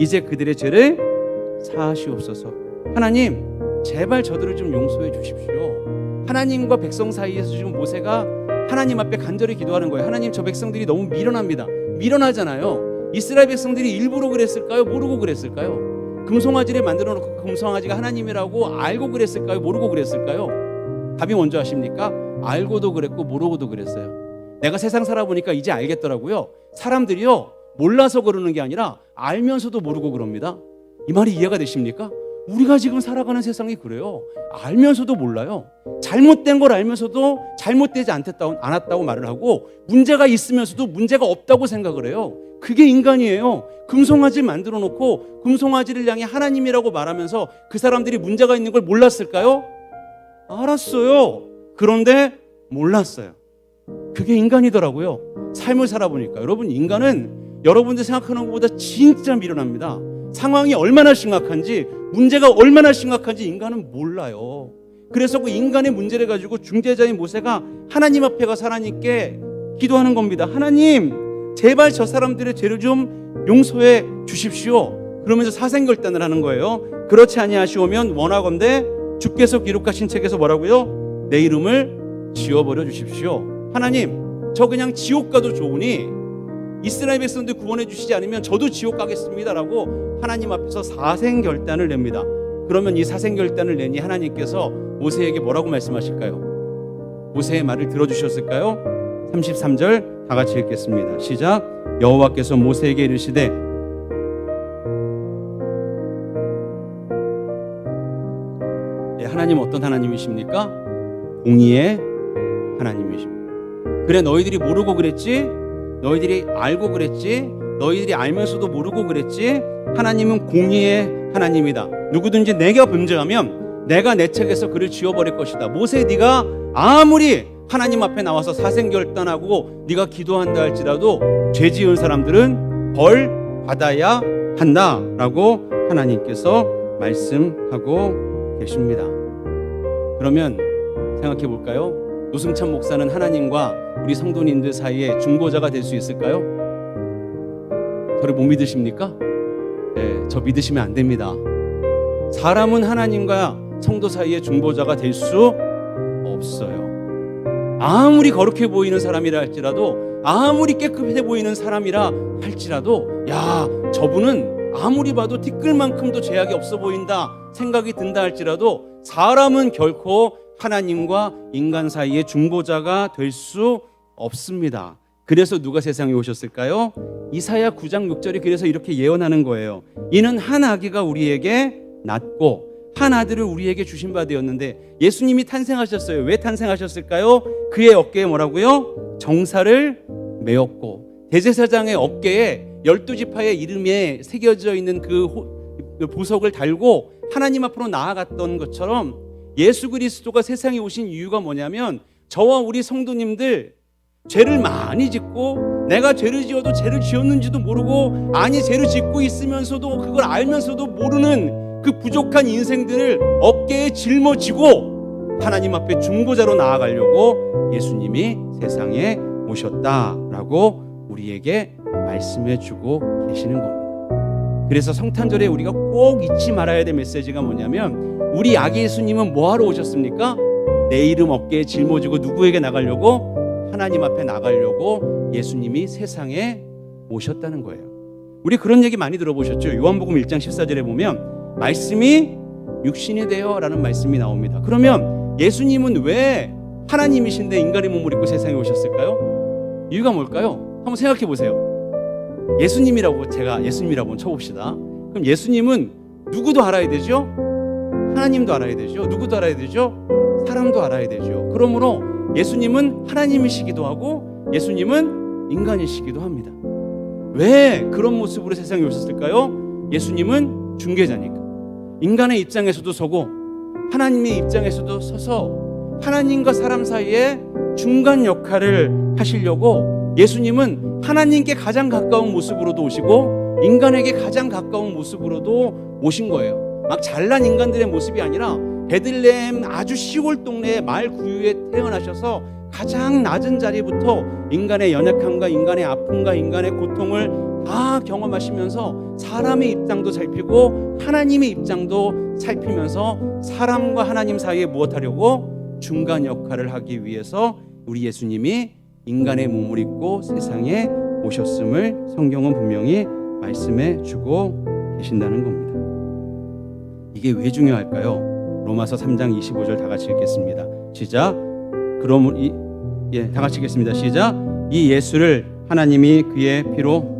이제 그들의 죄를 사하시옵소서. 하나님, 제발 저들을 좀 용서해 주십시오. 하나님과 백성 사이에서 지금 모세가 하나님 앞에 간절히 기도하는 거예요. 하나님, 저 백성들이 너무 미련합니다. 미련하잖아요. 이스라엘 백성들이 일부러 그랬을까요? 모르고 그랬을까요? 금송아지를 만들어 놓고 그 금송아지가 하나님이라고 알고 그랬을까요? 모르고 그랬을까요? 답이 먼저 하십니까? 알고도 그랬고 모르고도 그랬어요. 내가 세상 살아보니까 이제 알겠더라고요. 사람들이요 몰라서 그러는 게 아니라 알면서도 모르고 그럽니다. 이 말이 이해가 되십니까? 우리가 지금 살아가는 세상이 그래요. 알면서도 몰라요. 잘못된 걸 알면서도 잘못되지 않았다고, 않았다고 말을 하고 문제가 있으면서도 문제가 없다고 생각을 해요. 그게 인간이에요. 금송아지 만들어 놓고 금송아지를 향해 하나님이라고 말하면서 그 사람들이 문제가 있는 걸 몰랐을까요? 알았어요. 그런데 몰랐어요. 그게 인간이더라고요. 삶을 살아보니까. 여러분, 인간은 여러분들 생각하는 것보다 진짜 미련합니다. 상황이 얼마나 심각한지, 문제가 얼마나 심각한지 인간은 몰라요. 그래서 그 인간의 문제를 가지고 중재자인 모세가 하나님 앞에 가서 하나님께 기도하는 겁니다. 하나님, 제발 저 사람들의 죄를 좀 용서해 주십시오. 그러면서 사생결단을 하는 거예요. 그렇지 아니하시오면 원하건대 주께서 기록하신 책에서 뭐라고요? 내 이름을 지워버려 주십시오. 하나님, 저 그냥 지옥 가도 좋으니 이스라엘 백성들 구원해 주시지 않으면 저도 지옥 가겠습니다라고 하나님 앞에서 사생 결단을 냅니다. 그러면 이 사생 결단을 내니 하나님께서 모세에게 뭐라고 말씀하실까요? 모세의 말을 들어 주셨을까요? 33절 다 같이 읽겠습니다. 시작. 여호와께서 모세에게 이르시되 예, 하나님 어떤 하나님이십니까? 공의의 하나님이십니다. 그래 너희들이 모르고 그랬지? 너희들이 알고 그랬지? 너희들이 알면서도 모르고 그랬지? 하나님은 공의의 하나님이다. 누구든지 내가 범죄하면 내가 내 책에서 그를 지워버릴 것이다. 모세 네가 아무리 하나님 앞에 나와서 사생결단하고 네가 기도한다 할지라도 죄 지은 사람들은 벌 받아야 한다라고 하나님께서 말씀하고 계십니다. 그러면 생각해 볼까요? 노승찬 목사는 하나님과 우리 성도님들 사이에 중보자가 될 수 있을까요? 저를 못 믿으십니까? 네, 저 믿으시면 안 됩니다. 사람은 하나님과 성도 사이에 중보자가 될 수 없어요. 아무리 거룩해 보이는 사람이라 할지라도 아무리 깨끗해 보이는 사람이라 할지라도 야 저분은 아무리 봐도 티끌만큼도 죄악이 없어 보인다 생각이 든다 할지라도 사람은 결코 하나님과 인간 사이의 중보자가 될 수 없습니다. 그래서 누가 세상에 오셨을까요? 이사야 9장 6절이 그래서 이렇게 예언하는 거예요. 이는 한 아기가 우리에게 낳고 한 아들을 우리에게 주신 바 되었는데 예수님이 탄생하셨어요. 왜 탄생하셨을까요? 그의 어깨에 뭐라고요? 정사를 메었고 대제사장의 어깨에 열두 지파의 이름에 새겨져 있는 그, 호, 그 보석을 달고 하나님 앞으로 나아갔던 것처럼 예수 그리스도가 세상에 오신 이유가 뭐냐면 저와 우리 성도님들 죄를 많이 짓고 내가 죄를 지어도 죄를 지었는지도 모르고 아니 죄를 짓고 있으면서도 그걸 알면서도 모르는 그 부족한 인생들을 어깨에 짊어지고 하나님 앞에 중보자로 나아가려고 예수님이 세상에 오셨다라고 우리에게 말씀해 주고 계시는 겁니다. 그래서 성탄절에 우리가 꼭 잊지 말아야 될 메시지가 뭐냐면 우리 아기 예수님은 뭐하러 오셨습니까? 내 이름 어깨에 짊어지고 누구에게 나가려고? 하나님 앞에 나가려고 예수님이 세상에 오셨다는 거예요. 우리 그런 얘기 많이 들어보셨죠? 요한복음 1장 14절에 보면 말씀이 육신이 되어라는 말씀이 나옵니다. 그러면 예수님은 왜 하나님이신데 인간의 몸을 입고 세상에 오셨을까요? 이유가 뭘까요? 한번 생각해 보세요. 예수님이라고 제가 예수님이라고 쳐봅시다. 그럼 예수님은 누구도 알아야 되죠? 하나님도 알아야 되죠. 누구도 알아야 되죠? 사람도 알아야 되죠. 그러므로 예수님은 하나님이시기도 하고 예수님은 인간이시기도 합니다. 왜 그런 모습으로 세상에 오셨을까요? 예수님은 중개자니까. 인간의 입장에서도 서고 하나님의 입장에서도 서서 하나님과 사람 사이에 중간 역할을 하시려고 예수님은 하나님께 가장 가까운 모습으로도 오시고 인간에게 가장 가까운 모습으로도 오신 거예요. 막 잘난 인간들의 모습이 아니라 베들레헴 아주 시골 동네의 마을 구유에 태어나셔서 가장 낮은 자리부터 인간의 연약함과 인간의 아픔과 인간의 고통을 다 경험하시면서 사람의 입장도 살피고 하나님의 입장도 살피면서 사람과 하나님 사이에 무엇하려고 중간 역할을 하기 위해서 우리 예수님이 인간의 몸을 입고 세상에 오셨음을 성경은 분명히 말씀해 주고 계신다는 겁니다. 이게 왜 중요할까요? 로마서 3장 25절 다 같이 읽겠습니다. 시작. 그럼 이 예, 다 같이 읽겠습니다. 시작. 이 예수를 하나님이 그의 피로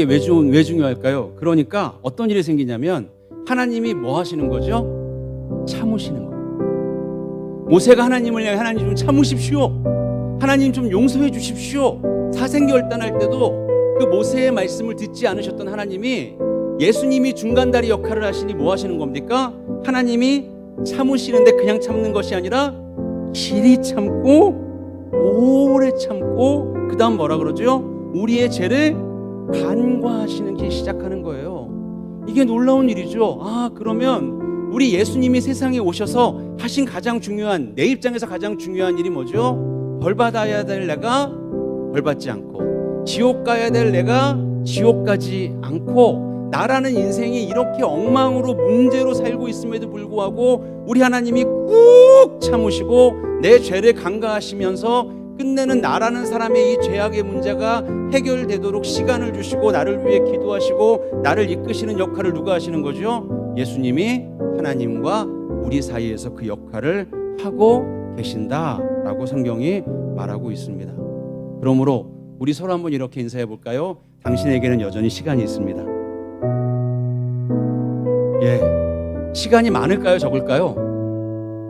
이게 왜, 중, 왜 중요할까요? 그러니까 어떤 일이 생기냐면 하나님이 뭐 하시는 거죠? 참으시는 거예요. 모세가 하나님을 향해 하나님 좀 참으십시오. 하나님 좀 용서해 주십시오. 사생결단할 때도 그 모세의 말씀을 듣지 않으셨던 하나님이 예수님이 중간다리 역할을 하시니 뭐 하시는 겁니까? 하나님이 참으시는데 그냥 참는 것이 아니라 길이 참고 오래 참고 그 다음 뭐라 그러죠? 우리의 죄를 간과하시는 게 시작하는 거예요. 이게 놀라운 일이죠. 아, 그러면 우리 예수님이 세상에 오셔서 하신 가장 중요한 내 입장에서 가장 중요한 일이 뭐죠? 벌 받아야 될 내가 벌 받지 않고 지옥 가야 될 내가 지옥 가지 않고 나라는 인생이 이렇게 엉망으로 문제로 살고 있음에도 불구하고 우리 하나님이 꾹 참으시고 내 죄를 간과하시면서 끝내는 나라는 사람의 이 죄악의 문제가 해결되도록 시간을 주시고 나를 위해 기도하시고 나를 이끄시는 역할을 누가 하시는 거죠? 예수님이 하나님과 우리 사이에서 그 역할을 하고 계신다라고 성경이 말하고 있습니다. 그러므로 우리 서로 한번 이렇게 인사해 볼까요? 당신에게는 여전히 시간이 있습니다. 예. 시간이 많을까요? 적을까요?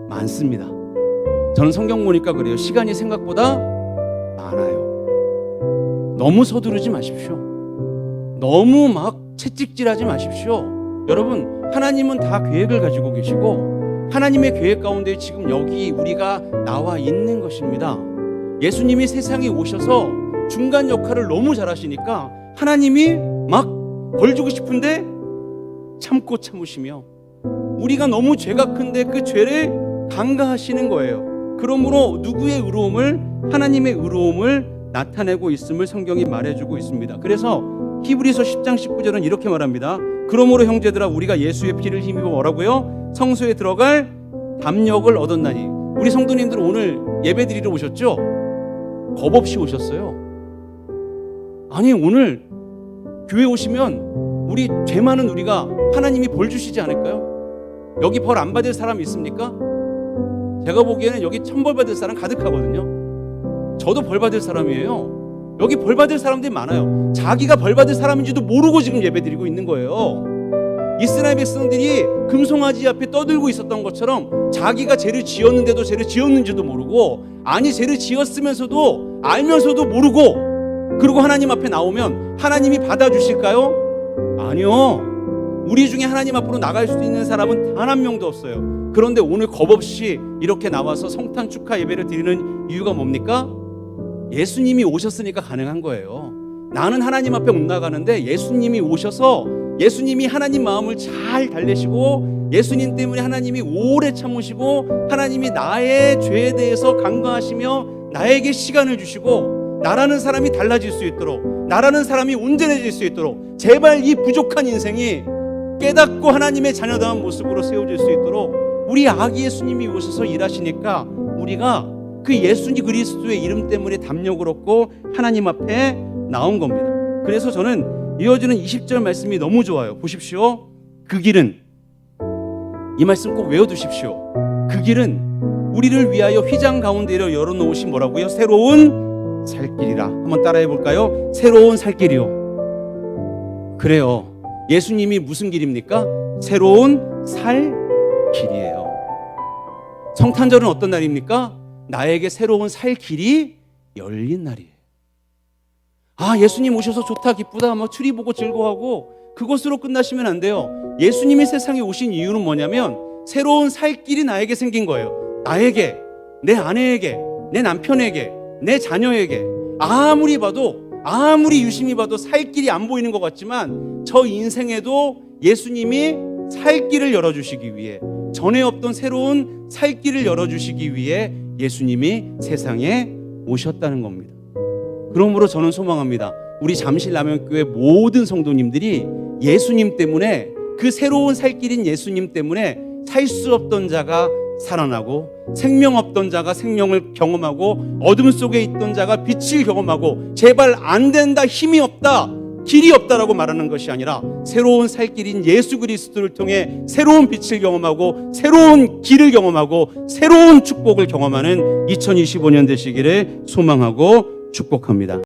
많습니다. 저는 성경 보니까 그래요. 시간이 생각보다 많아요. 너무 서두르지 마십시오. 너무 막 채찍질하지 마십시오. 여러분, 하나님은 다 계획을 가지고 계시고 하나님의 계획 가운데 지금 여기 우리가 나와 있는 것입니다. 예수님이 세상에 오셔서 중간 역할을 너무 잘하시니까 하나님이 막 벌 주고 싶은데 참고 참으시며 우리가 너무 죄가 큰데 그 죄를 간과하시는 거예요. 그러므로 누구의 의로움을 하나님의 의로움을 나타내고 있음을 성경이 말해주고 있습니다. 그래서 히브리서 10장 19절은 이렇게 말합니다. 그러므로 형제들아 우리가 예수의 피를 힘입어 뭐라고요? 성소에 들어갈 담력을 얻었나니 우리 성도님들 오늘 예배드리러 오셨죠? 겁 없이 오셨어요. 아니 오늘 교회 오시면 우리 죄 많은 우리가 하나님이 벌 주시지 않을까요? 여기 벌 안 받을 사람 있습니까? 제가 보기에는 여기 천벌 받을 사람 가득하거든요. 저도 벌 받을 사람이에요. 여기 벌 받을 사람들이 많아요. 자기가 벌 받을 사람인지도 모르고 지금 예배드리고 있는 거예요. 이스라엘 백성들이 금송아지 앞에 떠들고 있었던 것처럼 자기가 죄를 지었는데도 죄를 지었는지도 모르고 아니 죄를 지었으면서도 알면서도 모르고 그리고 하나님 앞에 나오면 하나님이 받아주실까요? 아니요. 우리 중에 하나님 앞으로 나갈 수 있는 사람은 단 한 명도 없어요. 그런데 오늘 겁 없이 이렇게 나와서 성탄 축하 예배를 드리는 이유가 뭡니까? 예수님이 오셨으니까 가능한 거예요. 나는 하나님 앞에 못 나가는데 예수님이 오셔서 예수님이 하나님 마음을 잘 달래시고 예수님 때문에 하나님이 오래 참으시고 하나님이 나의 죄에 대해서 간과하시며 나에게 시간을 주시고 나라는 사람이 달라질 수 있도록 나라는 사람이 온전해질 수 있도록 제발 이 부족한 인생이 깨닫고 하나님의 자녀다운 모습으로 세워질 수 있도록 우리 아기 예수님이 오셔서 일하시니까 우리가 그 예수님 그리스도의 이름 때문에 담력을 얻고 하나님 앞에 나온 겁니다. 그래서 저는 이어지는 20절 말씀이 너무 좋아요. 보십시오. 그 길은 이 말씀 꼭 외워두십시오. 그 길은 우리를 위하여 휘장 가운데로 열어놓으신 뭐라고요? 새로운 살길이라. 한번 따라해 볼까요? 새로운 살길이요. 그래요. 예수님이 무슨 길입니까? 새로운 살 길이에요. 성탄절은 어떤 날입니까? 나에게 새로운 살 길이 열린 날이에요. 아, 예수님 오셔서 좋다, 기쁘다, 뭐 추리 보고 즐거워하고 그것으로 끝나시면 안 돼요. 예수님이 세상에 오신 이유는 뭐냐면 새로운 살 길이 나에게 생긴 거예요. 나에게, 내 아내에게, 내 남편에게, 내 자녀에게 아무리 봐도 아무리 유심히 봐도 살 길이 안 보이는 것 같지만 저 인생에도 예수님이 살 길을 열어주시기 위해 전에 없던 새로운 살 길을 열어주시기 위해 예수님이 세상에 오셨다는 겁니다. 그러므로 저는 소망합니다. 우리 잠실라면교회 모든 성도님들이 예수님 때문에 그 새로운 살 길인 예수님 때문에 살 수 없던 자가 살아나고 생명 없던 자가 생명을 경험하고 어둠 속에 있던 자가 빛을 경험하고 제발 안 된다 힘이 없다 길이 없다라고 말하는 것이 아니라 새로운 살 길인 예수 그리스도를 통해 새로운 빛을 경험하고 새로운 길을 경험하고 새로운 축복을 경험하는 2025년 되시기를 소망하고 축복합니다.